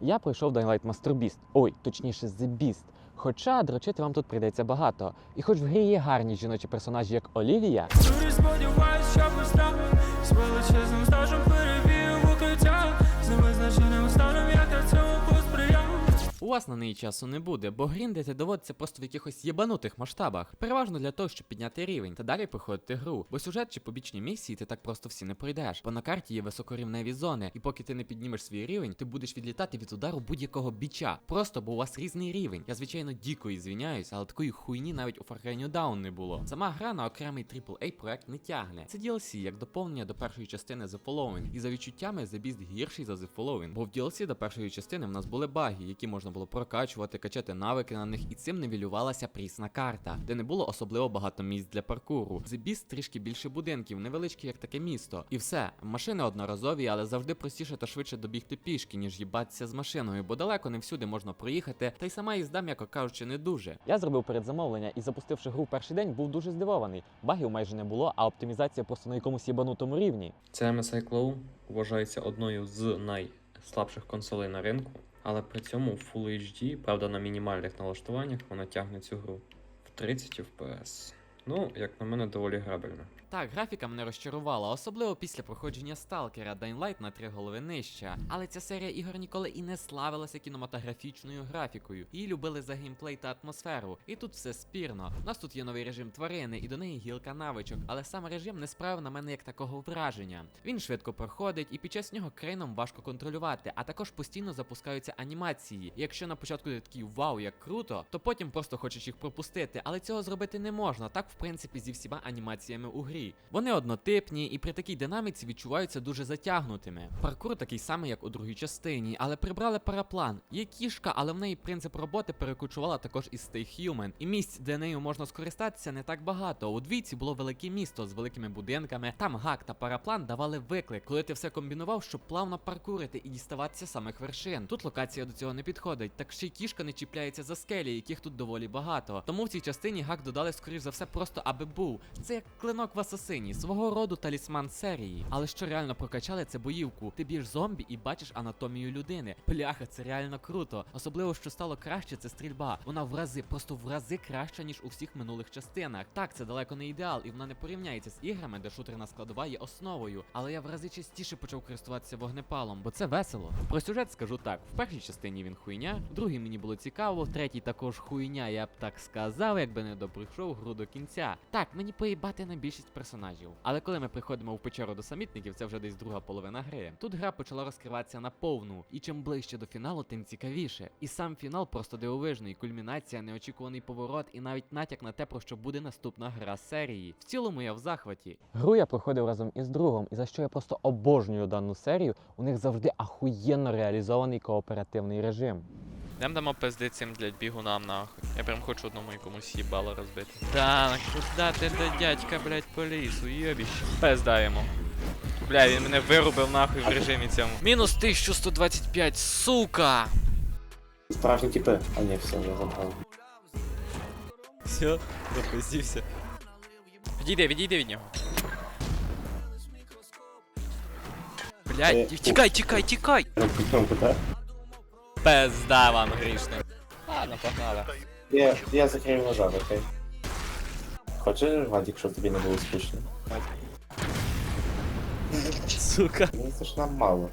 Я пройшов Dying Light Master Beast. Ой, точніше, The Beast. Хоча дрочити вам тут прийдеться багато. І хоч в грі є гарні жіночі персонажі, як Олівія, сподіваюсь, що постав Вас на неї часу не буде, бо гріндити доводиться просто в якихось єбанутих масштабах. Переважно для того, щоб підняти рівень та далі проходити гру. Бо сюжет чи побічні місії ти так просто всі не пройдеш. Бо на карті є високорівневі зони, і поки ти не піднімеш свій рівень, ти будеш відлітати від удару будь-якого біча. Просто бо у вас різний рівень. Я звичайно діко і звіняюсь, але такої хуйні навіть у Far Dawn не було. Сама гра на окремий AAA проект не тягне. Це DLC як доповнення до першої частини The Following. І за відчуттями The Beast гірший за The Following. Бо в DLC до першої частини в нас були баги, які можна було прокачувати, качати навики на них, і цим нивелювалася прісна карта, де не було особливо багато місць для паркуру. The трішки більше будинків, невеличкі як таке місто. І все, машини одноразові, але завжди простіше та швидше добігти пішки, ніж їбатися з машиною, бо далеко не всюди можна проїхати, та й сама їзда, м'яко кажучи, не дуже. я зробив передзамовлення і запустивши гру перший день, був дуже здивований. Багів майже не було, а оптимізація просто на якомусь єбанутому рівні. Це MSI Claw вважається одною з найслабших консолей на ринку, але при цьому Full HD, правда, на мінімальних налаштуваннях вона тягне цю гру в 30 FPS. Ну, як на мене, доволі грабельно. Так, графіка мене розчарувала, особливо після проходження Сталкера Dying Light на три голови нижча. Але ця серія ігор ніколи і не славилася кінематографічною графікою. Її любили за геймплей та атмосферу. І тут все спірно. У нас тут є новий режим тварини, і до неї гілка навичок, але сам режим не справив на мене як такого враження. Він швидко проходить, і під час нього крейном важко контролювати, а також постійно запускаються анімації. І якщо на початку ти такий вау, як круто, то потім просто хочеш їх пропустити, але цього зробити не можна. Так, в принципі, зі всіма анімаціями у грі. Вони однотипні і при такій динаміці відчуваються дуже затягнутими. Паркур такий самий, як у другій частині, але прибрали параплан. Є кішка, але в неї принцип роботи перекочувала також із Stay Human. І місць, де нею можна скористатися, не так багато. У двійці було велике місто з великими будинками. Там гак та параплан давали виклик, коли ти все комбінував, щоб плавно паркурити і діставатися самих вершин. Тут локація до цього не підходить, так ще й кішка не чіпляється за скелі, яких тут доволі багато. Тому в цій частині гак додали, скоріш за все, просто аби був. Це як клинок в асасині, свого роду талісман серії. Але що реально прокачали, це боївку. Ти б'єш зомбі і бачиш анатомію людини. Пляха, це реально круто. Особливо, що стало краще, це стрільба. Вона в рази, просто в рази краща, ніж у всіх минулих частинах. Так, це далеко не ідеал, і вона не порівняється з іграми, де шутерна складова є основою. Але я в рази частіше почав користуватися вогнепалом, бо це весело. Про сюжет скажу так: в першій частині він хуйня, в другій мені було цікаво, в третій також хуйня, я б так сказав, якби не доприйшов гру до кінця. Так, мені поїбати на більшість персонажів. Але коли ми приходимо в печеру до самітників, це вже десь друга половина гри. Тут гра почала розкриватися на повну, і чим ближче до фіналу, тим цікавіше. І сам фінал просто дивовижний, кульмінація, неочікуваний поворот і навіть натяк на те, про що буде наступна гра серії. В цілому я в захваті. Гру я проходив разом із другом, і за що я просто обожнюю дану серію, у них завжди ахуєнно реалізований кооперативний режим. Йдем дамо пизди цим, блядь, бігунам нахуй. Я прям хочу одному якомусь їбало розбити. Так, куда ти до дядька, блядь, по лісу, йобіще. Пизда йому. Бля, він мене вирубив нахуй в режимі цьому. Мінус 1125, сука! Справжні типи. А ні, все, я забрав. Все, запиздівся. Відійди, відійди від нього. Е, Блядь, тікай, тікай, тікай! Ромку, так? Пизда вам грішним. Ладно, погнали. Я, я закрив ножа, окей? Хочеш, Вадик, щоб тобі не було скучно? Сука. Мені це ж нам мало.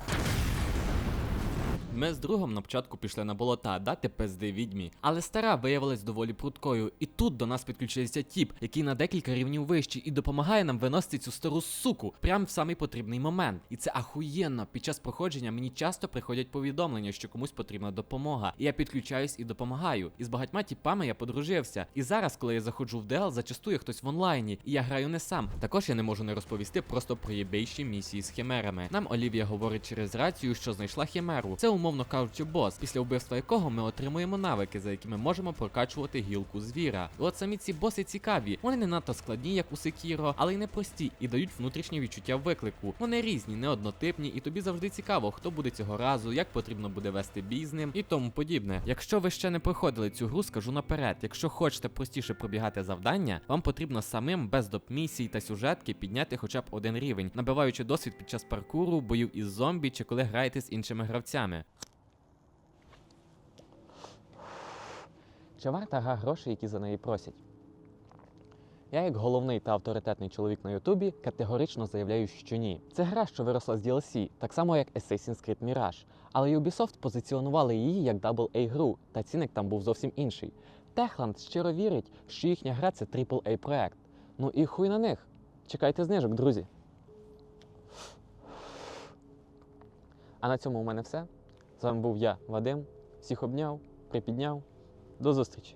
Ми з другом на початку пішли на болота дати пизди відьмі, але стара виявилась доволі пруткою, і тут до нас підключився тіп, який на декілька рівнів вищий і допомагає нам виносити цю стару суку прямо в самий потрібний момент. І це ахуєнно. Під час проходження мені часто приходять повідомлення, що комусь потрібна допомога. І я підключаюсь і допомагаю. І з багатьма тіпами я подружився. І зараз, коли я заходжу в ДЛ, зачастує хтось в онлайні, і я граю не сам. Також я не можу не розповісти просто про єбейші місії з химерами. Нам Олівія говорить через рацію, що знайшла химеру. Це умовно кажучи, бос, після вбивства якого ми отримуємо навики, за якими можемо прокачувати гілку звіра. І от самі ці боси цікаві. Вони не надто складні, як у Секіро, але й не прості, і дають внутрішнє відчуття виклику. Вони різні, неоднотипні, і тобі завжди цікаво, хто буде цього разу, як потрібно буде вести бій з ним і тому подібне. Якщо ви ще не проходили цю гру, скажу наперед. Якщо хочете простіше пробігати завдання, вам потрібно самим без доп місій та сюжетки підняти хоча б один рівень, набиваючи досвід під час паркуру, боїв із зомбі чи коли граєте з іншими гравцями. Чи варта гра грошей, які за неї просять? Я, як головний та авторитетний чоловік на Ютубі, категорично заявляю, що ні. Це гра, що виросла з DLC, так само як Assassin's Creed Mirage. Але Ubisoft позиціонували її як AA гру, та цінник там був зовсім інший. Техланд щиро вірить, що їхня гра це AAA проект. Ну і хуй на них. Чекайте знижок, друзі. А на цьому у мене все. З вами був я, Вадим. Всіх обняв, припідняв. До зустрічі!